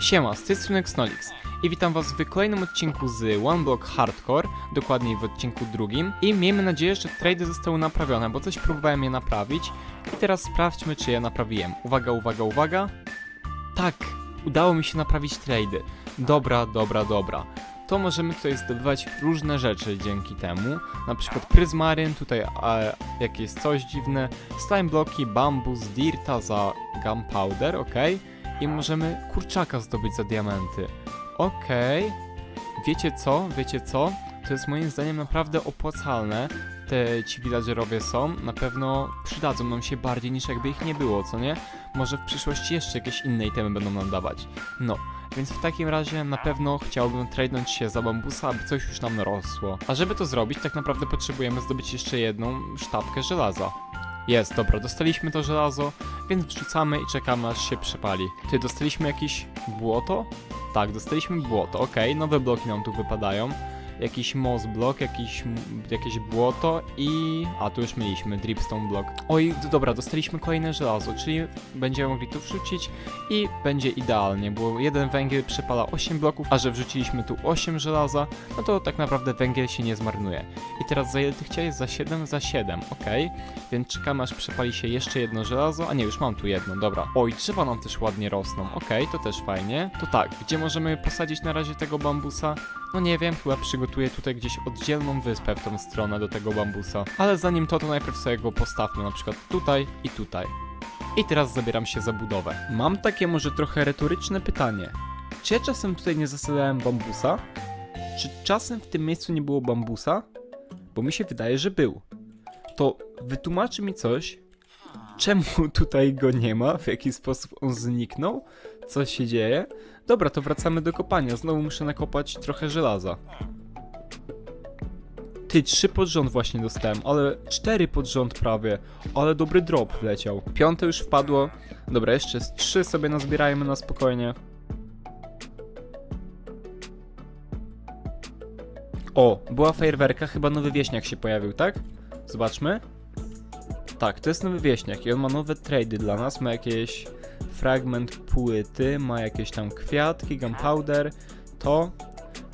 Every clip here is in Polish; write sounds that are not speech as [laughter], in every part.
Siema, z tej strony Xnolix i witam was w kolejnym odcinku z One Block Hardcore, dokładniej w odcinku drugim i miejmy nadzieję, że trady zostały naprawione, bo coś próbowałem je naprawić i teraz sprawdźmy, czy je naprawiłem. Uwaga, uwaga, uwaga. Tak, udało mi się naprawić trady. Dobra, dobra, dobra. To możemy tutaj zdobywać różne rzeczy dzięki temu, na przykład pryzmaryn, tutaj e, jakieś coś dziwne, slime bloki, bambus, dirta za gunpowder, okej i możemy kurczaka zdobyć za diamenty. Okej. Wiecie co? Wiecie co? To jest moim zdaniem naprawdę opłacalne. Te ci villagerowie są, na pewno przydadzą nam się bardziej niż jakby ich nie było, co nie? Może w przyszłości jeszcze jakieś inne itemy będą nam dawać. No, więc w takim razie na pewno chciałbym tradenąć się za bambusa, aby coś już nam rosło. A żeby to zrobić, tak naprawdę potrzebujemy zdobyć jeszcze jedną sztabkę żelaza. Jest, dobra, dostaliśmy to żelazo, więc wrzucamy i czekamy aż się przepali. Ty, dostaliśmy jakieś błoto? Tak, dostaliśmy błoto, okej, nowe bloki nam tu wypadają. Jakiś moss block, jakiś, jakieś błoto i... A, tu już mieliśmy, dripstone block. Oj, dobra, dostaliśmy kolejne żelazo, czyli będziemy mogli tu wrzucić i będzie idealnie, bo jeden węgiel przepala 8 bloków, a że wrzuciliśmy tu 8 żelaza, no to tak naprawdę węgiel się nie zmarnuje. I teraz za ile ty chciałeś? Za 7? Za 7, okej. Więc czekamy aż przepali się jeszcze jedno żelazo, a nie, już mam tu jedno, dobra. Oj, drzewa nam też ładnie rosną, okej, to też fajnie. To tak, gdzie możemy posadzić na razie tego bambusa? No nie wiem, chyba przygotuję tutaj gdzieś oddzielną wyspę w tą stronę do tego bambusa. Ale zanim to, to najpierw sobie go postawmy na przykład tutaj i tutaj. I teraz zabieram się za budowę. Mam takie może trochę retoryczne pytanie. Czy ja czasem tutaj nie zasadałem bambusa? Czy czasem w tym miejscu nie było bambusa? Bo mi się wydaje, że był. To wytłumaczy mi coś, czemu tutaj go nie ma, w jaki sposób on zniknął, co się dzieje. Dobra, to wracamy do kopania. Znowu muszę nakopać trochę żelaza. Ty, trzy pod rząd właśnie dostałem, ale cztery pod rząd prawie. Ale dobry drop wleciał. Piąte już wpadło. Dobra, jeszcze z trzy sobie nazbierajmy na spokojnie. O, była fajerwerka, chyba nowy wieśniak się pojawił, tak? Zobaczmy. Tak, to jest nowy wieśniak i on ma nowe trady dla nas, ma jakieś fragment płyty, ma jakieś tam kwiatki, gunpowder, to,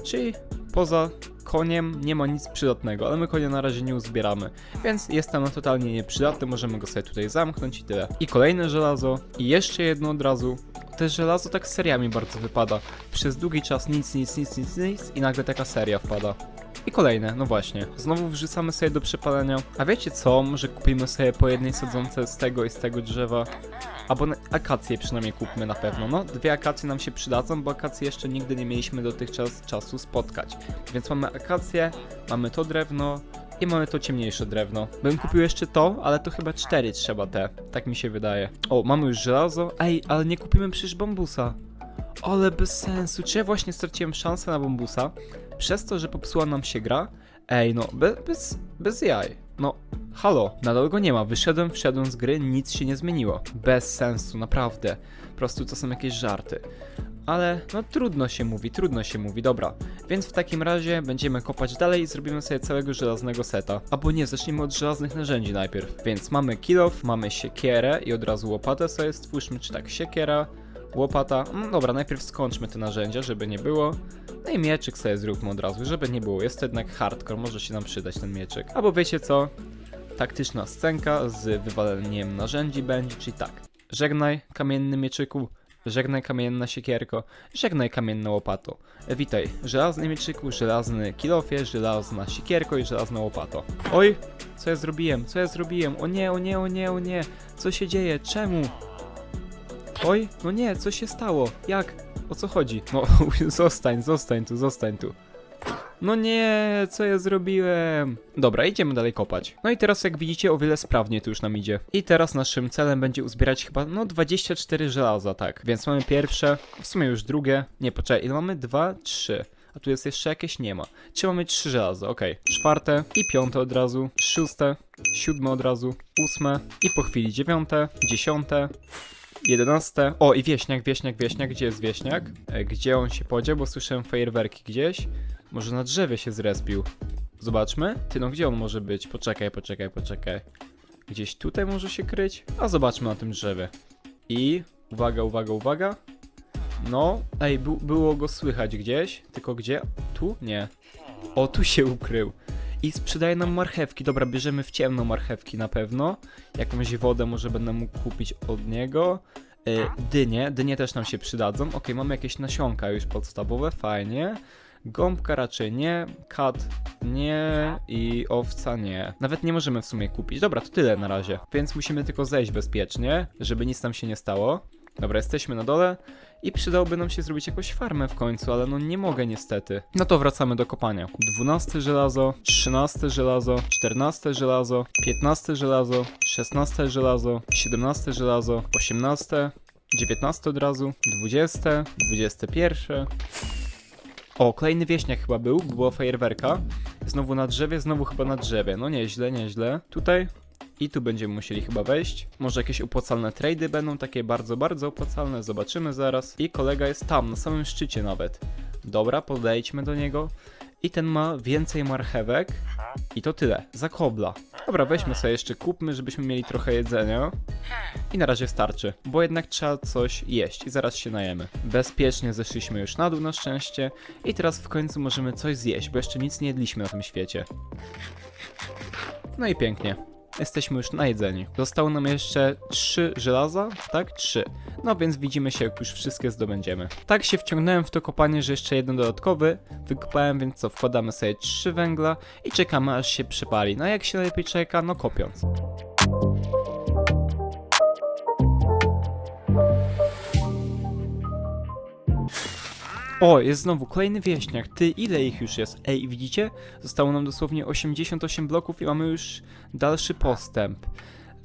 czyli poza koniem nie ma nic przydatnego, ale my konia na razie nie uzbieramy, więc jest tam totalnie nieprzydatny, możemy go sobie tutaj zamknąć i tyle. I kolejne żelazo, i jeszcze jedno od razu. Te żelazo tak seriami bardzo wypada. Przez długi czas nic, nic, nic, nic, nic i nagle taka seria wpada. I kolejne, no właśnie. Znowu wrzucamy sobie do przepalenia. A wiecie co? Może kupimy sobie po jednej sadzące z tego i z tego drzewa. Albo na- akacje przynajmniej kupmy na pewno. No, dwie akacje nam się przydadzą, bo akacje jeszcze nigdy nie mieliśmy dotychczas czasu spotkać. Więc mamy akacje, mamy to drewno i mamy to ciemniejsze drewno. Bym kupił jeszcze to, ale to chyba cztery trzeba te. Tak mi się wydaje. O, mamy już żelazo. Ej, ale nie kupimy przecież bambusa. Ale bez sensu. Czy ja właśnie straciłem szansę na bambusa? Przez to, że popsuła nam się gra? Ej, no, be, bez, bez jaj. No, halo, nadal go nie ma. Wyszedłem, wszedłem z gry, nic się nie zmieniło. Bez sensu, naprawdę. Po prostu to są jakieś żarty. Ale, no, trudno się mówi, trudno się mówi, dobra. Więc w takim razie będziemy kopać dalej i zrobimy sobie całego żelaznego seta. Albo nie, zacznijmy od żelaznych narzędzi najpierw. Więc mamy kilof, mamy siekierę i od razu łopatę sobie stwórzmy, czy tak, siekiera, łopata. No dobra, najpierw skończmy te narzędzia, żeby nie było. No i mieczyk sobie zróbmy od razu, żeby nie było. Jest to jednak hardcore, może się nam przydać ten mieczyk. Albo wiecie co? Taktyczna scenka z wywaleniem narzędzi będzie, czyli tak. Żegnaj, kamienny mieczyku. Żegnaj kamienna siekierko, żegnaj kamienna łopato. Witaj, żelazny mieczyku, żelazny kilofie, żelazna siekierko i żelazna łopato. Oj, co ja zrobiłem, co ja zrobiłem? O nie, o nie, o nie, o nie, co się dzieje, czemu? Oj, no nie, co się stało? Jak? O co chodzi? No, [laughs] zostań, zostań tu, zostań tu. No nie, co ja zrobiłem? Dobra, idziemy dalej kopać. No i teraz jak widzicie o wiele sprawniej to już nam idzie. I teraz naszym celem będzie uzbierać chyba no 24 żelaza, tak. Więc mamy pierwsze, w sumie już drugie. Nie, poczekaj, ile mamy? Dwa, trzy. A tu jest jeszcze jakieś? Nie ma. Czy mamy trzy żelaza? Okej. Czwarte i piąte od razu. Szóste, siódme od razu. Ósme i po chwili dziewiąte, dziesiąte. 11. O, i wieśniak, wieśniak, wieśniak. Gdzie jest wieśniak? E, gdzie on się podział? Bo słyszałem fajerwerki gdzieś. Może na drzewie się zrespił. Zobaczmy. Ty, no gdzie on może być? Poczekaj, poczekaj, poczekaj. Gdzieś tutaj może się kryć? A zobaczmy na tym drzewie. I... Uwaga, uwaga, uwaga. No, ej, bu- było go słychać gdzieś, tylko gdzie? Tu? Nie. O, tu się ukrył. I sprzedaje nam marchewki. Dobra, bierzemy w ciemno marchewki na pewno. Jakąś wodę może będę mógł kupić od niego. Y, dynie, dynie też nam się przydadzą. Ok, mamy jakieś nasionka już podstawowe, fajnie. Gąbka raczej nie, kat nie i owca nie. Nawet nie możemy w sumie kupić. Dobra, to tyle na razie. Więc musimy tylko zejść bezpiecznie, żeby nic nam się nie stało. Dobra, jesteśmy na dole i przydałoby nam się zrobić jakąś farmę w końcu, ale no nie mogę niestety. No to wracamy do kopania. 12 żelazo, 13 żelazo, 14 żelazo, 15 żelazo, 16 żelazo, 17 żelazo, 18, 19 od razu, 20, 21. O, kolejny wieśniak chyba był, była fajerwerka. Znowu na drzewie, znowu chyba na drzewie. No nieźle, nieźle. Tutaj i tu będziemy musieli chyba wejść. Może jakieś opłacalne trady będą, takie bardzo, bardzo opłacalne. Zobaczymy zaraz. I kolega jest tam, na samym szczycie nawet. Dobra, podejdźmy do niego. I ten ma więcej marchewek. I to tyle, za kobla. Dobra, weźmy sobie jeszcze, kupmy, żebyśmy mieli trochę jedzenia. I na razie starczy, bo jednak trzeba coś jeść i zaraz się najemy. Bezpiecznie zeszliśmy już na dół na szczęście i teraz w końcu możemy coś zjeść, bo jeszcze nic nie jedliśmy na tym świecie. No i pięknie. Jesteśmy już najedzeni. Zostało nam jeszcze trzy żelaza, tak? Trzy. No więc widzimy się, jak już wszystkie zdobędziemy. Tak się wciągnąłem w to kopanie, że jeszcze jeden dodatkowy wykopałem, więc co, wkładamy sobie trzy węgla i czekamy, aż się przypali. No jak się najlepiej czeka? No kopiąc. O, jest znowu kolejny wieśniak. Ty, ile ich już jest? Ej, widzicie? Zostało nam dosłownie 88 bloków i mamy już dalszy postęp.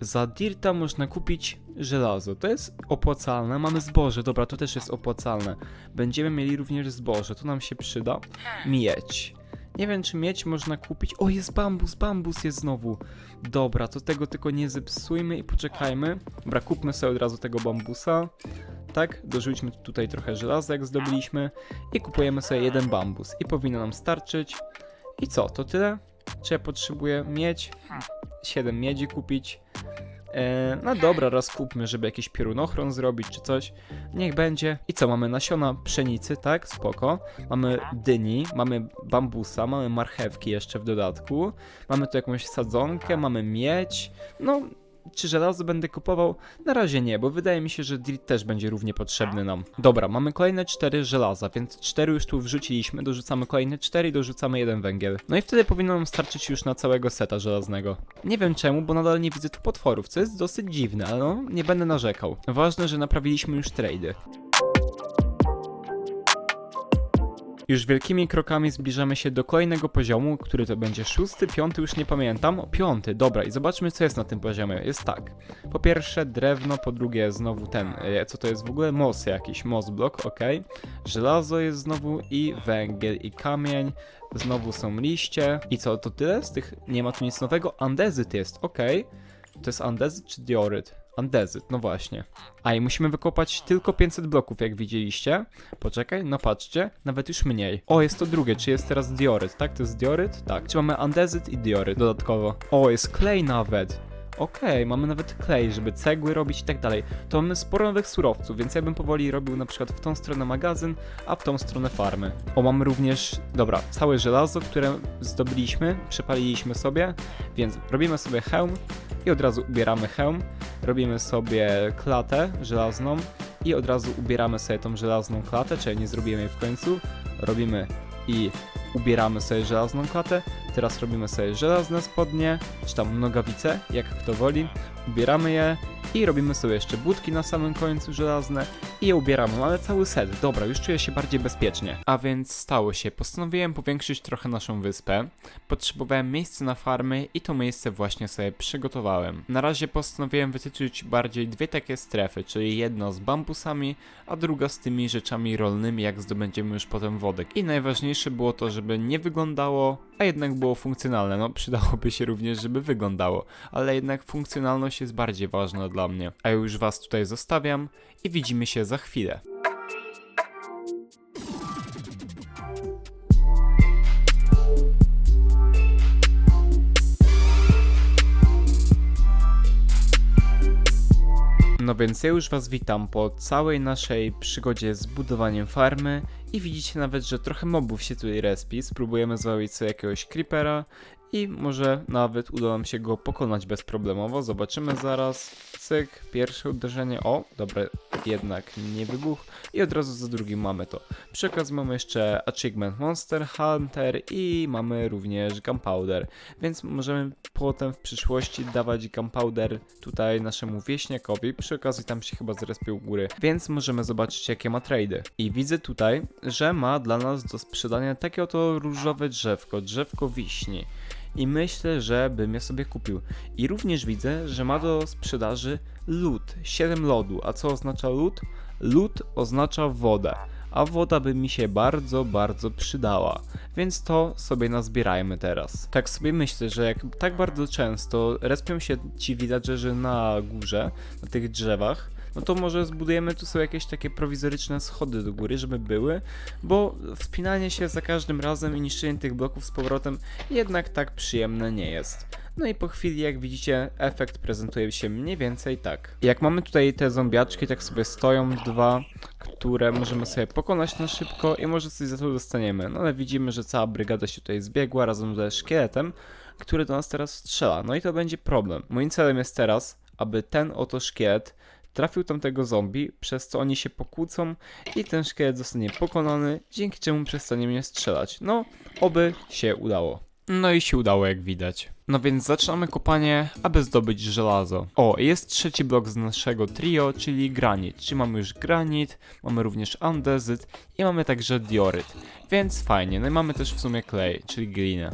Za Dirta można kupić żelazo. To jest opłacalne. Mamy zboże, dobra, to też jest opłacalne. Będziemy mieli również zboże, to nam się przyda. Miedź. Nie wiem, czy miedź można kupić. O, jest bambus, bambus jest znowu. Dobra, to tego tylko nie zepsujmy i poczekajmy. Dobra, kupmy sobie od razu tego bambusa. Tak, dorzućmy tutaj trochę żelaza, jak zdobyliśmy. I kupujemy sobie jeden bambus. I powinno nam starczyć. I co, to tyle? Czy ja potrzebuję miedź? 7 miedzi kupić. E, no dobra, raz kupmy, żeby jakiś piorunochron zrobić czy coś. Niech będzie. I co, mamy nasiona pszenicy, tak? Spoko. Mamy dyni, mamy bambusa, mamy marchewki jeszcze w dodatku. Mamy tu jakąś sadzonkę, mamy miedź. No, czy żelazo będę kupował? Na razie nie, bo wydaje mi się, że drill też będzie równie potrzebny nam. Dobra, mamy kolejne 4 żelaza, więc 4 już tu wrzuciliśmy, dorzucamy kolejne 4 i dorzucamy jeden węgiel. No i wtedy powinno nam starczyć już na całego seta żelaznego. Nie wiem czemu, bo nadal nie widzę tu potworów, co jest dosyć dziwne, ale no, nie będę narzekał. Ważne, że naprawiliśmy już trady. Już wielkimi krokami zbliżamy się do kolejnego poziomu, który to będzie szósty, piąty, już nie pamiętam. O, piąty, dobra, i zobaczmy, co jest na tym poziomie. Jest tak. Po pierwsze drewno, po drugie znowu ten, e, co to jest w ogóle? Mos jakiś, mos blok, ok. Żelazo jest znowu i węgiel, i kamień. Znowu są liście. I co, to tyle? Z tych nie ma tu nic nowego. Andezyt jest, ok. To jest andezyt czy dioryt? Andezyt, no właśnie. A i musimy wykopać tylko 500 bloków, jak widzieliście. Poczekaj, no patrzcie, nawet już mniej. O, jest to drugie, czy jest teraz dioryt, tak? To jest dioryt? Tak. Czy mamy andezyt i dioryt dodatkowo? O, jest klej nawet. Okej, mamy nawet klej, żeby cegły robić i tak dalej. To mamy sporo nowych surowców, więc ja bym powoli robił na przykład w tą stronę magazyn, a w tą stronę farmy. O, mamy również, dobra, całe żelazo, które zdobyliśmy, przepaliliśmy sobie, więc robimy sobie hełm i od razu ubieramy hełm, robimy sobie klatę żelazną i od razu ubieramy sobie tą żelazną klatę, czyli nie zrobimy jej w końcu, robimy i ubieramy sobie żelazną klatę, teraz robimy sobie żelazne spodnie, czy tam nogawice, jak kto woli, ubieramy je i robimy sobie jeszcze budki na samym końcu żelazne i je ubieramy. Mamy cały set, dobra, już czuję się bardziej bezpiecznie. A więc stało się, postanowiłem powiększyć trochę naszą wyspę, potrzebowałem miejsca na farmy i to miejsce właśnie sobie przygotowałem. Na razie postanowiłem wytyczyć bardziej dwie takie strefy, czyli jedna z bambusami, a druga z tymi rzeczami rolnymi, jak zdobędziemy już potem wodę. I najważniejsze było to, żeby nie wyglądało, a jednak było funkcjonalne. No, przydałoby się również, żeby wyglądało, ale jednak funkcjonalność jest bardziej ważna dla mnie. A już was tutaj zostawiam i widzimy się za chwilę. No więc ja już was witam po całej naszej przygodzie z budowaniem farmy i widzicie nawet, że trochę mobów się tutaj respi. Spróbujemy złowić sobie jakiegoś creepera i może nawet uda nam się go pokonać bezproblemowo. Zobaczymy zaraz. Cyk, pierwsze uderzenie. O, dobra, jednak nie wybuch. I od razu za drugim mamy to. Przy okazji mamy jeszcze Achievement Monster Hunter i mamy również Gunpowder. Więc możemy potem w przyszłości dawać Gunpowder tutaj naszemu wieśniakowi. Przy okazji tam się chyba zrespił góry. Więc możemy zobaczyć jakie ma trady. I widzę tutaj, że ma dla nas do sprzedania takie oto różowe drzewko, drzewko wiśni i myślę, że bym je sobie kupił. I również widzę, że ma do sprzedaży lód, 7 lodu. A co oznacza lód? Lód oznacza wodę, a woda by mi się bardzo, bardzo przydała. Więc to sobie nazbierajmy teraz. Tak sobie myślę, że jak tak bardzo często respią się ci villagerzy na górze, na tych drzewach, no to może zbudujemy tu sobie jakieś takie prowizoryczne schody do góry, żeby były, bo wspinanie się za każdym razem i niszczenie tych bloków z powrotem jednak tak przyjemne nie jest. No i po chwili, jak widzicie, efekt prezentuje się mniej więcej tak. Jak mamy tutaj te zombiaczki, tak sobie stoją dwa, które możemy sobie pokonać na szybko i może coś za to dostaniemy. No ale widzimy, że cała brygada się tutaj zbiegła razem ze szkieletem, który do nas teraz strzela. No i to będzie problem. Moim celem jest teraz, aby ten oto szkielet trafił tamtego zombie, przez co oni się pokłócą i ten szkielet zostanie pokonany, dzięki czemu przestanie mnie strzelać. No, oby się udało. No i się udało, jak widać. No więc zaczynamy kopanie, aby zdobyć żelazo. O, jest trzeci blok z naszego trio, czyli granit. Czyli mamy już granit, mamy również andezyt i mamy także dioryt. Więc fajnie, no i mamy też w sumie klej, czyli glinę.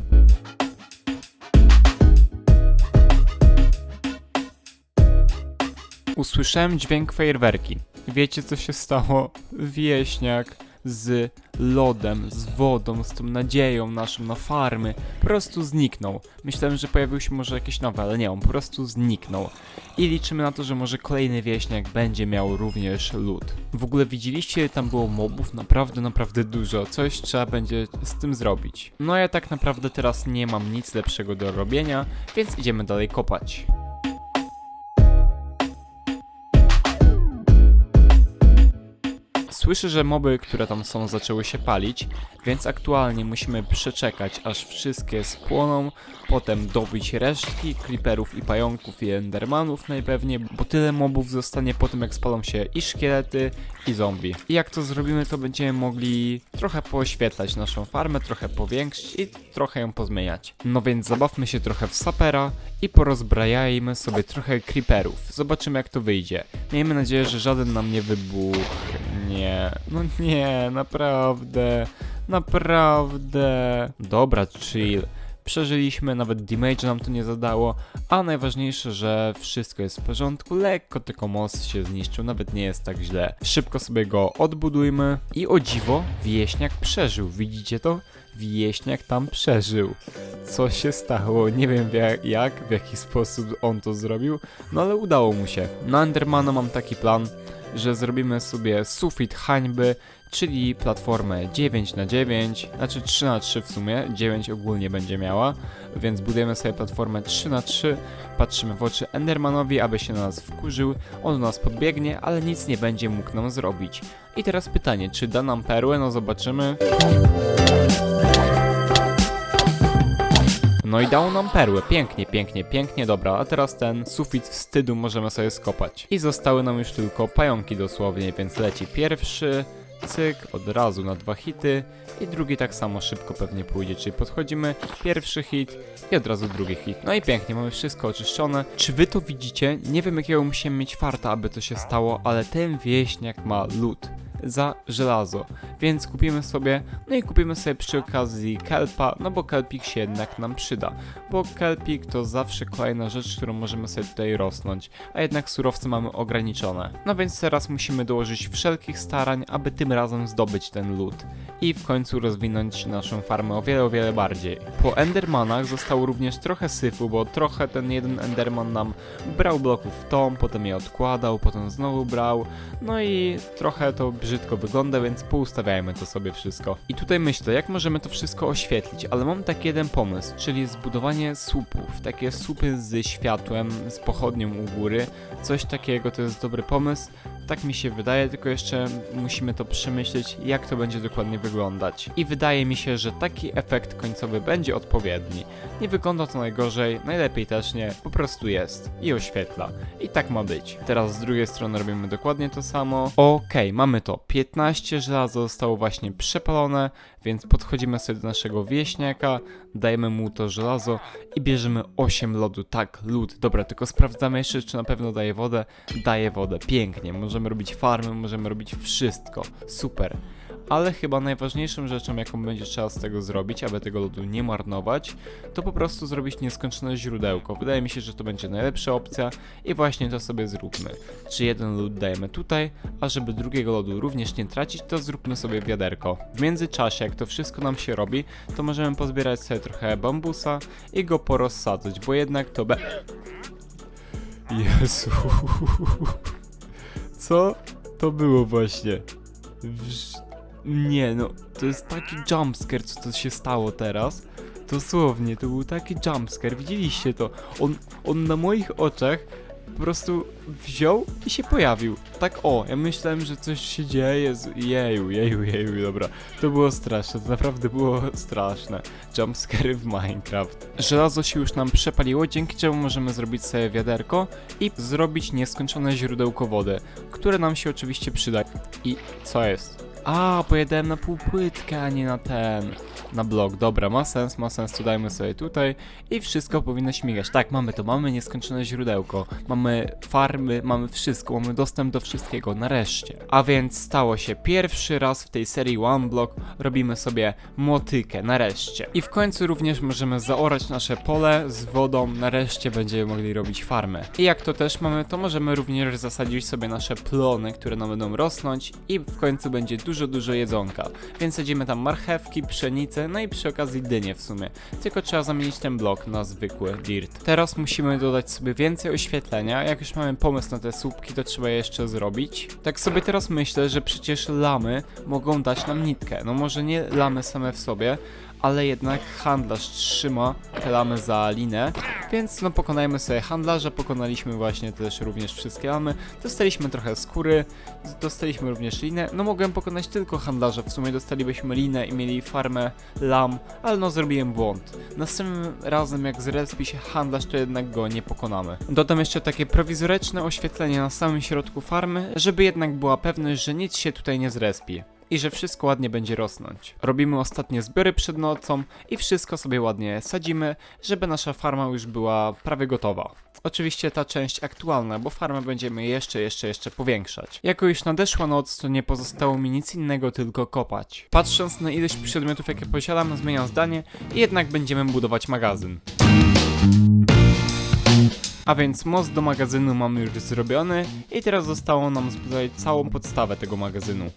Usłyszałem dźwięk fajerwerki. Wiecie co się stało? Wieśniak z lodem, z wodą, z tą nadzieją naszą na farmy po prostu zniknął. Myślałem, że pojawił się może jakiś nowy, ale nie, on po prostu zniknął. I liczymy na to, że może kolejny wieśniak będzie miał również lód. W ogóle widzieliście, tam było mobów naprawdę, naprawdę dużo. Coś trzeba będzie z tym zrobić. No ja tak naprawdę teraz nie mam nic lepszego do robienia, więc idziemy dalej kopać. Słyszę, że moby, które tam są, zaczęły się palić, więc aktualnie musimy przeczekać, aż wszystkie spłoną, potem dobić resztki creeperów i pająków i endermanów najpewniej, bo tyle mobów zostanie po tym, jak spalą się i szkielety, i zombie. I jak to zrobimy, to będziemy mogli trochę pooświetlać naszą farmę, trochę powiększyć i trochę ją pozmieniać. No więc zabawmy się trochę w sapera i porozbrajajmy sobie trochę creeperów. Zobaczymy, jak to wyjdzie. Miejmy nadzieję, że żaden nam nie wybuchnie. No nie, naprawdę. Naprawdę. Dobra, chill. Przeżyliśmy, nawet damage nam to nie zadało, a najważniejsze, że wszystko jest w porządku, lekko tylko most się zniszczył, nawet nie jest tak źle. Szybko sobie go odbudujmy i o dziwo, wieśniak przeżył, widzicie to? Wieśniak tam przeżył. Co się stało? Nie wiem jak, w jaki sposób on to zrobił, no ale udało mu się. Na Endermana mam taki plan, że zrobimy sobie sufit hańby, czyli platformę 9 na 9 znaczy 3 na 3 w sumie, 9 ogólnie będzie miała, więc budujemy sobie platformę 3 na 3 patrzymy w oczy Endermanowi, aby się na nas wkurzył, on do nas podbiegnie, ale nic nie będzie mógł nam zrobić. I teraz pytanie, czy da nam perłę? No zobaczymy. No i dało nam perłę. Pięknie, pięknie, pięknie. Dobra, a teraz ten sufit wstydu możemy sobie skopać. I zostały nam już tylko pająki dosłownie, więc leci pierwszy. Cyk, od razu na dwa hity i drugi tak samo szybko pewnie pójdzie, czyli podchodzimy, pierwszy hit i od razu drugi hit. No i pięknie, mamy wszystko oczyszczone. Czy wy to widzicie? Nie wiem jakiego musimy mieć farta, aby to się stało, ale ten wieśniak ma lód za żelazo, więc kupimy sobie, no i kupimy sobie przy okazji kelpa, no bo kelpik się jednak nam przyda, bo kelpik to zawsze kolejna rzecz, którą możemy sobie tutaj rosnąć, a jednak surowce mamy ograniczone. No więc teraz musimy dołożyć wszelkich starań, aby tym razem zdobyć ten lód. i w końcu rozwinąć naszą farmę o wiele, o wiele bardziej. Po Endermanach zostało również trochę syfu, bo trochę ten jeden Enderman nam brał bloków w tom, potem je odkładał, potem znowu brał, no i trochę to brzydko wygląda, więc poustawiajmy to sobie wszystko. I tutaj myślę, jak możemy to wszystko oświetlić, ale mam taki jeden pomysł, czyli zbudowanie słupów, takie słupy ze światłem, z pochodnią u góry, coś takiego to jest dobry pomysł. Tak mi się wydaje, tylko jeszcze musimy to przemyśleć, jak to będzie dokładnie wyglądać. I wydaje mi się, że taki efekt końcowy będzie odpowiedni. Nie wygląda to najgorzej, najlepiej też nie, po prostu jest i oświetla. I tak ma być. Teraz z drugiej strony robimy dokładnie to samo. Okej, mamy to. 15 żelaza zostało właśnie przepalone, więc podchodzimy sobie do naszego wieśniaka, dajemy mu to żelazo i bierzemy 8 lodu. Tak, lód. Dobra, tylko sprawdzamy jeszcze, czy na pewno daje wodę. Daje wodę, pięknie. Możemy robić farmy, możemy robić wszystko. Super. Ale chyba najważniejszą rzeczą, jaką będzie trzeba z tego zrobić, aby tego lodu nie marnować, to po prostu zrobić nieskończone źródełko. Wydaje mi się, że to będzie najlepsza opcja i właśnie to sobie zróbmy. Czy jeden lód dajemy tutaj, a żeby drugiego lodu również nie tracić, to zróbmy sobie wiaderko. W międzyczasie, jak to wszystko nam się robi, to możemy pozbierać sobie trochę bambusa i go porozsadzać, bo jednak to be... Jezu... [laughs] Co to było właśnie? Nie no, to jest taki jumpscare, co to się stało teraz. Dosłownie, to był taki jumpscare, widzieliście to? On, on na moich oczach po prostu wziął i się pojawił. Tak o, ja myślałem, że coś się dzieje z... Jeju, jeju, jeju, dobra. To było straszne, to naprawdę było straszne. Jumpscary w Minecraft. Żelazo się już nam przepaliło, dzięki czemu możemy zrobić sobie wiaderko i zrobić nieskończone źródełko wody, które nam się oczywiście przyda. I co jest? A, pojedałem na półpłytkę, a nie na ten. Na blok. Dobra, ma sens, ma sens, to dajmy sobie tutaj i wszystko powinno śmigać. Tak, mamy to, mamy nieskończone źródełko, mamy farmy, mamy wszystko, mamy dostęp do wszystkiego, nareszcie. A więc stało się pierwszy raz w tej serii One Block, robimy sobie motykę, nareszcie. I w końcu również możemy zaorać nasze pole z wodą, nareszcie będziemy mogli robić farmę. I jak to też mamy, to możemy również zasadzić sobie nasze plony, które nam będą rosnąć i w końcu będzie dużo, dużo jedzonka. Więc sadzimy tam marchewki, pszenicę, no i przy okazji dynie w sumie. Tylko trzeba zamienić ten blok na zwykły dirt. Teraz musimy dodać sobie więcej oświetlenia. Jak już mamy pomysł na te słupki, to trzeba je jeszcze zrobić. Tak sobie teraz myślę, że przecież lamy mogą dać nam nitkę. No może nie lamy same w sobie, ale jednak handlarz trzyma te lamy za linę, więc no pokonajmy sobie handlarza, pokonaliśmy właśnie też również wszystkie lamy, dostaliśmy trochę skóry, dostaliśmy również linę, no mogłem pokonać tylko handlarza, w sumie dostalibyśmy linę i mieli farmę lam, ale no zrobiłem błąd. Następnym razem jak zrespi się handlarz, to jednak go nie pokonamy. Dodam jeszcze takie prowizoryczne oświetlenie na samym środku farmy, żeby jednak była pewność, że nic się tutaj nie zrespi i że wszystko ładnie będzie rosnąć. Robimy ostatnie zbiory przed nocą i wszystko sobie ładnie sadzimy, żeby nasza farma już była prawie gotowa. Oczywiście ta część aktualna, bo farmę będziemy jeszcze, jeszcze, jeszcze powiększać. Jako już nadeszła noc, to nie pozostało mi nic innego, tylko kopać. Patrząc na ilość przedmiotów, jakie posiadam, zmieniam zdanie i jednak będziemy budować magazyn. A więc most do magazynu mamy już zrobiony i teraz zostało nam zbudować całą podstawę tego magazynu.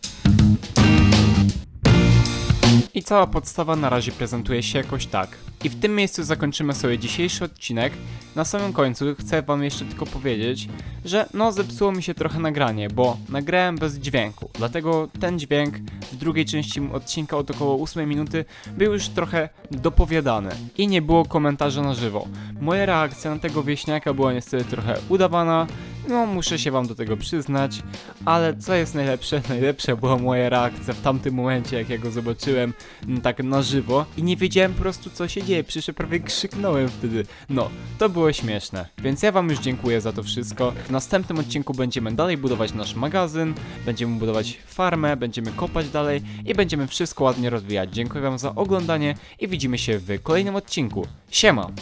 I cała podstawa na razie prezentuje się jakoś tak. I w tym miejscu zakończymy sobie dzisiejszy odcinek. Na samym końcu chcę wam jeszcze tylko powiedzieć, że no zepsuło mi się trochę nagranie, bo nagrałem bez dźwięku. Dlatego ten dźwięk w drugiej części odcinka od około 8 minuty był już trochę dopowiadany. I nie było komentarza na żywo. Moja reakcja na tego wieśniaka była niestety trochę udawana, no, muszę się wam do tego przyznać, ale co jest najlepsze? [laughs] Najlepsza była moja reakcja w tamtym momencie, jak ja go zobaczyłem m, tak na żywo i nie wiedziałem po prostu co się dzieje, przecież prawie krzyknąłem wtedy. No, to było śmieszne. Więc ja wam już dziękuję za to wszystko. W następnym odcinku będziemy dalej budować nasz magazyn, będziemy budować farmę, będziemy kopać dalej i będziemy wszystko ładnie rozwijać. Dziękuję wam za oglądanie i widzimy się w kolejnym odcinku. Siema!